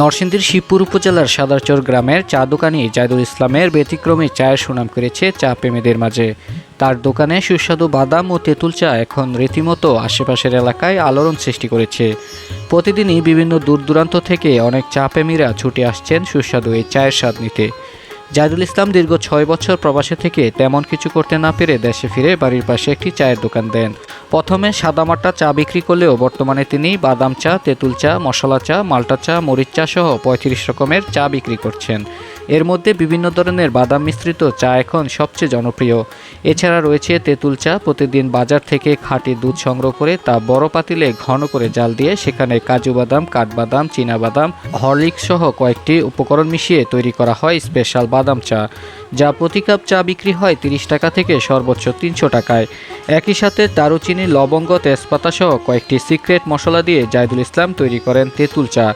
নরসিংদীর শিবপুর উপজেলার সাদারচর গ্রামের চা দোকানি জায়দুল ইসলামের ব্যতিক্রমী চায়ের সুনাম করেছে চা প্রেমীদের মাঝে। তার দোকানে সুস্বাদু বাদাম ও তেঁতুল চা এখন রীতিমতো আশেপাশের এলাকায় আলোড়ন সৃষ্টি করেছে। প্রতিদিনই বিভিন্ন দূর দূরান্ত থেকে অনেক চা প্রেমীরা ছুটে আসছেন সুস্বাদু এই চায়ের স্বাদ নিতে। জাহিদুল ইসলাম দীর্ঘ ছয় বছর প্রবাসে থেকে তেমন কিছু করতে না পেরে দেশে ফিরে বাড়ির পাশে একটি চায়ের দোকান দেন। প্রথমে সাদামাটা চা বিক্রি করলেও বর্তমানে তিনি বাদাম চা, তেঁতুল চা, মশলা চা, মাল্টা চা, মরিচ চা সহ পঁয়ত্রিশ রকমের চা বিক্রি করছেন। এর মধ্যে বিভিন্ন ধরনের বাদাম মিশ্রিত চা এখন সবচেয়ে জনপ্রিয়। এছাড়া রয়েছে তেঁতুল চা, প্রতিদিন বাজার থেকে খাঁটি দুধ সংগ্রহ করে তা বড় পাতিলে ঘন করে জাল দিয়ে সেখানে কাজু বাদাম, কাঠবাদাম বাদাম, হরলিক্স সহ কয়েকটি উপকরণ মিশিয়ে তৈরি করা হয় স্পেশাল বাদাম চা, যা প্রতি কাপ চা বিক্রি হয় তিরিশ টাকা থেকে সর্বোচ্চ তিনশো টাকায়। একই সাথে দারুচিনি, লবঙ্গ, তেজপাতা সহ কয়েকটি সিক্রেট মশলা দিয়ে জাহিদুল ইসলাম তৈরি করেন তেঁতুল চা,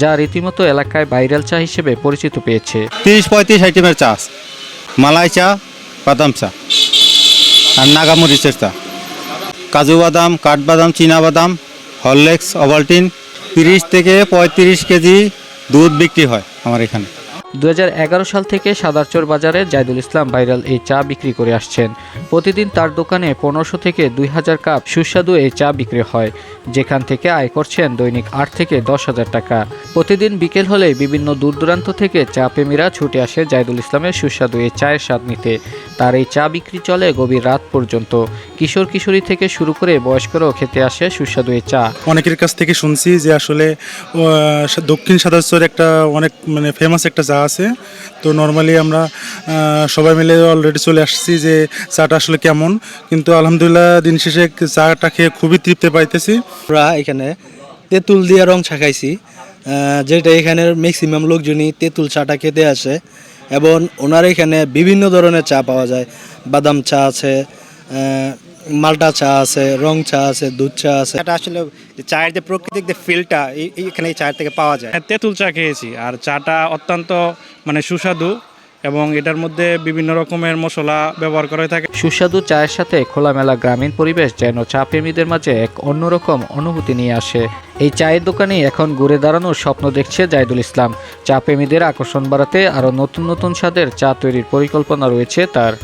যা রীতিমতো এলাকায় ভাইরাল চা হিসেবে পরিচিত পেয়েছে। তিরিশ পঁয়ত্রিশ আইটেমের চাষ মালাই চা, বাদাম চা আর নাগামরিচের চা। কাজু বাদাম কাঠবাদাম বাদাম হরলেক্স অভালটিন তিরিশ থেকে পঁয়ত্রিশ কেজি দুধ বিক্রি হয় আমার এখানে। দুই হাজার এগারো সাল থেকে সাদারচর বাজারে জাইদুল ইসলাম ভাইরাল এই চা বিক্রি করে আসছেন। প্রতিদিন তার দোকানে পনেরোশো থেকে দুই হাজার কাপ সুস্বাদু এই চা বিক্রি হয়। যেখান থেকে আয় করছেন দৈনিক আট থেকে দশ হাজার টাকা। প্রতিদিন বিকেল হলে বিভিন্ন দূর দূরান্ত থেকে চা প্রেমীরা ছুটে আসে জাইদুল ইসলামের সুস্বাদু এই চায়ের স্বাদ নিতে। তার এই চা বিক্রি চলে গভীর রাত পর্যন্ত। কিশোর কিশোরী থেকে শুরু করে বয়স্করাও খেতে আসে সুস্বাদু এই চা। অনেকের কাছ থেকে শুনছি যে আসলে দক্ষিণ সাদাস্তর একটা অনেক মানে ফেমাস একটা চা আছে। তো নর্মালি আমরা সবাই মিলে অলরেডি চলে আসছি যে চাটা আসলে কেমন। কিন্তু আলহামদুলিল্লাহ দিন শেষে চাটা খেয়ে খুবই তৃপ্তি পাইতেছি। আমরা এখানে তেঁতুল দিয়ে রং আহ, যেটা এখানের ম্যাক্সিমাম লোকজনই তেঁতুল চাটা খেতে আসে এবং ওনার এখানে বিভিন্ন ধরনের চা পাওয়া যায়। বাদাম চা আছে মাল্টা চা আছে রং চা আছে দুধ চা আছে। এটা আসলে যে চায়ের যে প্রাকৃতিক যে ফিলটা এখানে এই চায়ের থেকে পাওয়া যায়। হ্যাঁ, তেঁতুল চা খেয়েছি। আর চাটা অত্যন্ত মানে সুস্বাদু এবং এটার মধ্যে বিভিন্ন রকমের মশলা ব্যবহার করা হয়ে থাকে। সুস্বাদু চায়ের সাথে খোলামেলা গ্রামীণ পরিবেশ যেন চা প্রেমীদের মাঝে এক অন্যরকম অনুভূতি নিয়ে আসে। এই চায়ের দোকানে এখন ঘুরে দাঁড়ানোর স্বপ্ন দেখছে জাইদুল ইসলাম। চা প্রেমীদের আকর্ষণ বাড়াতে আরও নতুন নতুন স্বাদের চা তৈরির পরিকল্পনা রয়েছে তার।